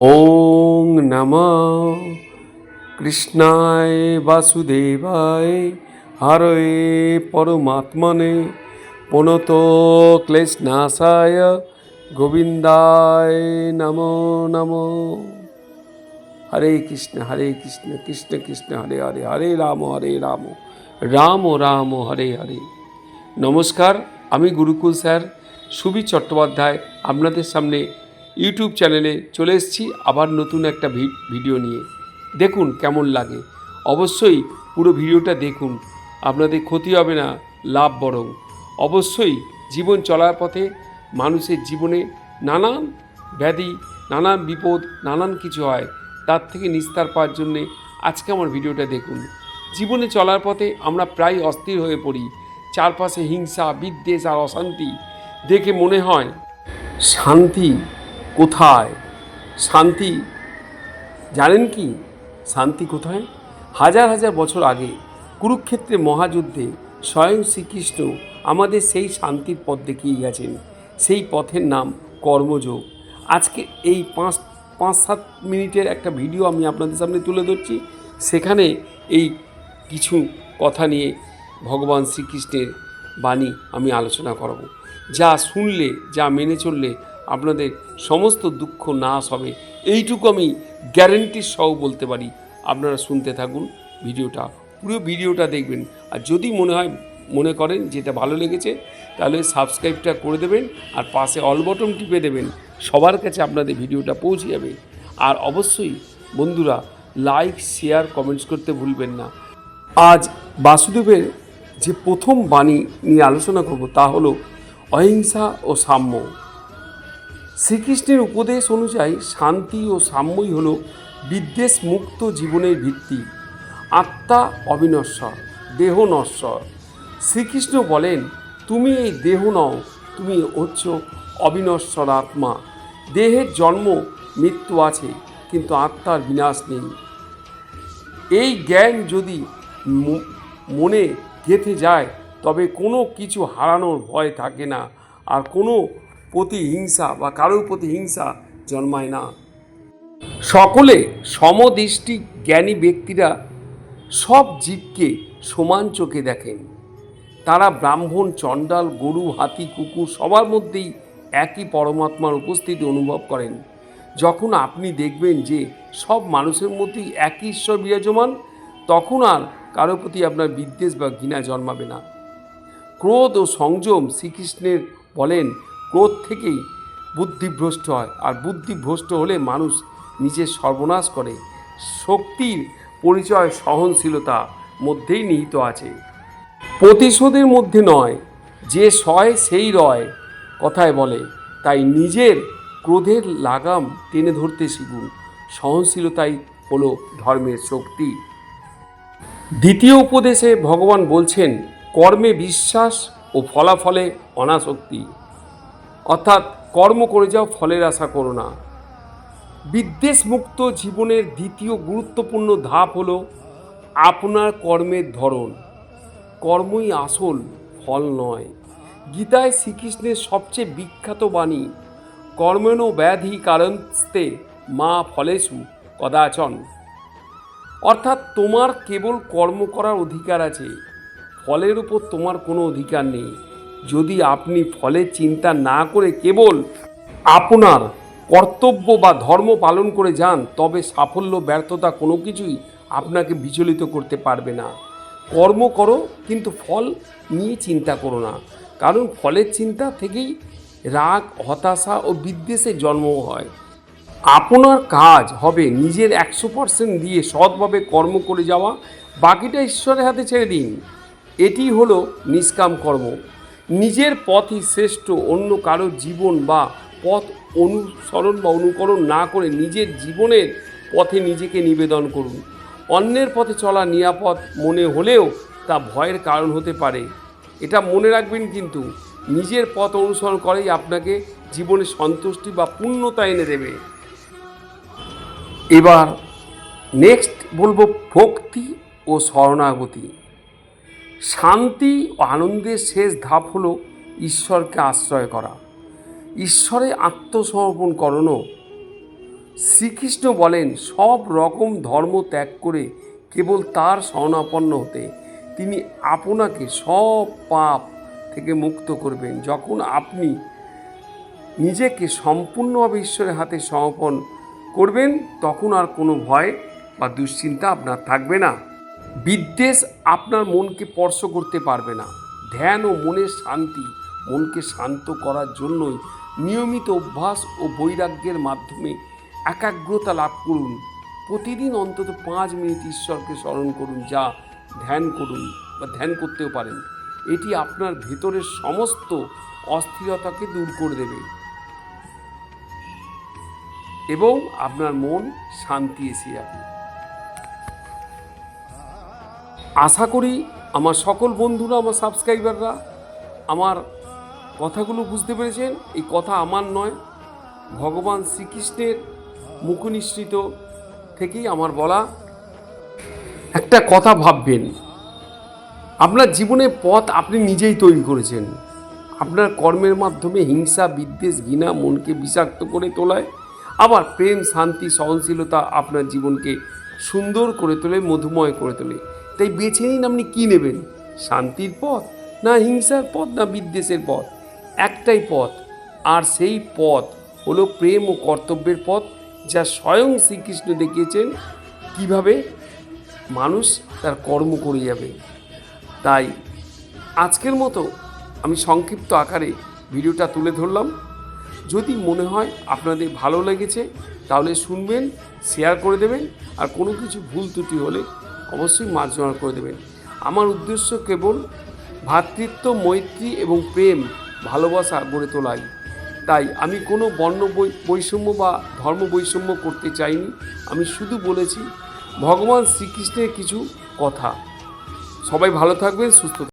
ওং নম কৃষ্ণায় বাসুদেবায় হরে পরমাত্মনে পুনত ক্লেশনাশায় গোবিন্দায় নম নম। হরে কৃষ্ণ হরে কৃষ্ণ কৃষ্ণ কৃষ্ণ, হরে হরে হরে রাম হরে রাম রাম রাম, হরে হরে। নমস্কার, আমি গুরুকুল স্যার সুবি চট্টোপাধ্যায়, আপনাদের সামনে ইউটিউব চ্যানেলে চলে এসেছি আবার নতুন একটা ভিডিও নিয়ে। দেখুন কেমন লাগে। অবশ্যই পুরো ভিডিওটা দেখুন। আপনাদের ক্ষতি হবে না, লাভ বরং। অবশ্যই জীবন চলার পথে মানুষের জীবনে নানান ব্যাধি, নানান বিপদ, নানান কিছু হয়। তার থেকে নিস্তার পাওয়ার জন্যে আজকে আমার ভিডিওটা দেখুন। জীবনে চলার পথে আমরা প্রায় অস্থির হয়ে পড়ি। চারপাশে হিংসা, বিদ্বেষ আর অশান্তি দেখে মনে হয় শান্তি কোথায়? শান্তি। জানেন কি? শান্তি কোথায়? হাজার হাজার বছর আগে কুরুক্ষেত্রে মহাযুদ্ধে স্বয়ং শ্রীকৃষ্ণ আমাদের সেই শান্তির পথ দেখিয়ে গেছেন। সেই পথের নাম কর্মযোগ। আজকে এই পাঁচ পাঁচ, সাত মিনিটের একটা ভিডিও আমি আপনাদের সামনে তুলে ধরছি। সেখানে এই কিছু কথা নিয়ে ভগবান শ্রীকৃষ্ণের বাণী আমি আলোচনা করব। যা শুনলে, যা মেনে চললে আপনাদের সমস্ত দুঃখ, নাশ হবে। এইটুকু আমি গ্যারেন্টির সহ বলতে পারি। আপনারা শুনতে থাকুন ভিডিওটা। পুরো ভিডিওটা দেখবেন। আর যদি মনে হয়, মনে করেন যেটা ভালো লেগেছে, তাহলে সাবস্ক্রাইবটা করে দেবেন আর পাশে অল বটন টিপে দেবেন। সবার কাছে আপনাদের ভিডিওটা পৌঁছে যাবে। আর অবশ্যই বন্ধুরা লাইক শেয়ার কমেন্টস করতে ভুলবেন না। আজ বাসুদেবের যে প্রথম বাণী নিয়ে আলোচনা করব তা হলো অহিংসা ও সাম্য। শ্রীকৃষ্ণের উপদেশ অনুযায়ী শান্তি ও সাম্যই হল বিদ্বেষ মুক্ত জীবনের ভিত্তি। আত্মা অবিনশ্বর, দেহ নশ্বর। শ্রীকৃষ্ণ বলেন, তুমি এই দেহ নও, তুমি হচ্ছ অবিনশ্বর আত্মা দেহের জন্ম, মৃত্যু আছে, কিন্তু আত্মার বিনাশ নেই। এই জ্ঞান যদি মনে গেঁথে যায়, তবে কোনো কিছু হারানোর ভয় থাকে না, আর কোনো প্রতি হিংসা বা কারোর প্রতি হিংসা জন্মায় না। সকলে সমদৃষ্টি জ্ঞানী ব্যক্তিরা সব জীবকে সমান চোখে দেখেন। তারা ব্রাহ্মণ, চণ্ডাল, গরু, হাতি, কুকুর সবার মধ্যেই একই পরমাত্মার উপস্থিতি অনুভব করেন। যখন আপনি দেখবেন যে সব মানুষের মধ্যেই একই ঈশ্বর বিরাজমান, তখন আর কারও প্রতি আপনার বিদ্বেষ বা ঘৃণা জন্মাবে না। ক্রোধ ও সংযম শ্রীকৃষ্ণের বলেন ক্রোধ থেকেই বুদ্ধিভ্রষ্ট হয়। আর বুদ্ধিভ্রষ্ট হলে মানুষ নিজের সর্বনাশ করে। শক্তির পরিচয় সহনশীলতা মধ্যেই নিহিত আছে। প্রতিশোধের মধ্যে নয়, যে সয় সেই রয়, কথায় বলে। তাই নিজের ক্রোধের লাগাম টেনে ধরতে শিখুন। সহনশীলতাই হলো ধর্মের শক্তি। দ্বিতীয় উপদেশে ভগবান বলছেন, কর্মে বিশ্বাস ও ফলাফলে অনাসক্তি। অর্থাৎ কর্ম করে যাও, ফলের আশা করো না। বিদ্বেষমুক্ত জীবনের দ্বিতীয় গুরুত্বপূর্ণ ধাপ হলো আপনার কর্মের ধরন। কর্মই আসল, ফল নয়। গীতায় শ্রীকৃষ্ণের সবচেয়ে বিখ্যাত বাণী, কর্মেণ ব্যাধি কারণস্তে মা ফলেষু কদাচন। অর্থাৎ তোমার কেবল কর্ম করার অধিকার আছে, ফলের উপর তোমার কোনো অধিকার নেই। যদি আপনি ফলের চিন্তা না করে কেবল আপনার কর্তব্য বা ধর্ম পালন করে যান, তবে সাফল্য, ব্যর্থতা কোনো কিছুই আপনাকে বিচলিত করতে পারবে না। কর্ম করো, কিন্তু ফল নিয়ে চিন্তা করো না। কারণ ফলের চিন্তা থেকেই রাগ, হতাশা ও বিদ্বেষের জন্ম হয়। আপনার কাজ হবে নিজের একশো পার্সেন্ট দিয়ে সৎভাবে কর্ম করে যাওয়া। বাকিটা ঈশ্বরের হাতে ছেড়ে দিন। এটি হলো নিষ্কাম কর্ম। নিজের পথই শ্রেষ্ঠ, অন্য কারোর জীবন বা পথ অনুসরণ বা অনুকরণ না করে নিজের জীবনের পথে নিজেকে নিবেদন করুন। অন্যের পথে চলা নিরাপদ মনে হলেও তা ভয়ের কারণ হতে পারে। এটা মনে রাখবেন কিন্তু, নিজের পথ অনুসরণ করেই আপনাকে জীবনে সন্তুষ্টি বা পূর্ণতা এনে দেবে। এবার নেক্সট বলব ভক্তি ও শরণাগতি। শান্তি ও আনন্দের শেষ ধাপ হলো ঈশ্বরকে আশ্রয় করা। ঈশ্বরে আত্মসমর্পণ করানো। শ্রীকৃষ্ণ বলেন, সব রকম ধর্ম ত্যাগ করে কেবল তার শরণাপন্ন হতে। তিনি আপনাকে সব পাপ থেকে মুক্ত করবেন। যখন আপনি নিজেকে সম্পূর্ণভাবে ঈশ্বরের হাতে সমর্পণ করবেন, তখন আর কোনো ভয় বা দুশ্চিন্তা আপনার থাকবে না। বিদ্বেষ আপনার মনকে স্পর্শ করতে পারবে না। ধ্যান ও মনের শান্তি, মনকে শান্ত করার জন্যই নিয়মিত অভ্যাস ও বৈরাগ্যের মাধ্যমে একাগ্রতা লাভ করুন। প্রতিদিন অন্তত পাঁচ মিনিট ঈশ্বরকে স্মরণ করুন, যা ধ্যান করুন বা ধ্যান করতেও পারেন। এটি আপনার ভেতরের সমস্ত অস্থিরতাকে দূর করে দেবে। এবং আপনার মন শান্তি এসে যাবে। আশা করি আমার সকল বন্ধুরা, আমার সাবস্ক্রাইবাররা আমার কথাগুলো বুঝতে পেরেছেন। এই কথা আমার নয়, ভগবান শ্রীকৃষ্ণের মুখনিসৃত থেকেই আমার বলা। একটা কথা ভাববেন, আপনার জীবনে পথ আপনি নিজেই তৈরি করেছেন। আপনার কর্মের মাধ্যমে হিংসা, বিদ্বেষ, ঘৃণা মনকে বিষাক্ত করে তোলায়, আবার প্রেম, শান্তি, সহনশীলতা আপনার জীবনকে সুন্দর করে তোলে, মধুময় করে তোলে। তাই বেছে নিন আপনি কী নেবেন? শান্তির পথ না হিংসার পথ না বিদ্বেষের পথ? একটাই পথ, আর সেই পথ হলো প্রেম ও কর্তব্যের পথ, যা স্বয়ং শ্রীকৃষ্ণ দেখিয়েছেন। কীভাবে? মানুষ তার কর্ম করে যাবে। তাই আজকের মতো আমি সংক্ষিপ্ত আকারে ভিডিওটা তুলে ধরলাম। যদি মনে হয় আপনাদের ভালো লেগেছে, তাহলে শুনবেন, শেয়ার করে দেবেন, আর কোনো কিছু ভুল ত্রুটি হলে অবশ্যই মাছ জোগাড় করে দেবেন। আমার উদ্দেশ্য কেবল ভ্রাতৃত্ব মৈত্রী এবং প্রেম, ভালোবাসা গড়ে তোলাই। তাই আমি কোনো বর্ণ বৈষম্য বা ধর্ম বৈষম্য করতে চাইনি। আমি শুধু বলেছি, ভগবান শ্রীকৃষ্ণের কিছু কথা। সবাই ভালো থাকবেন, সুস্থ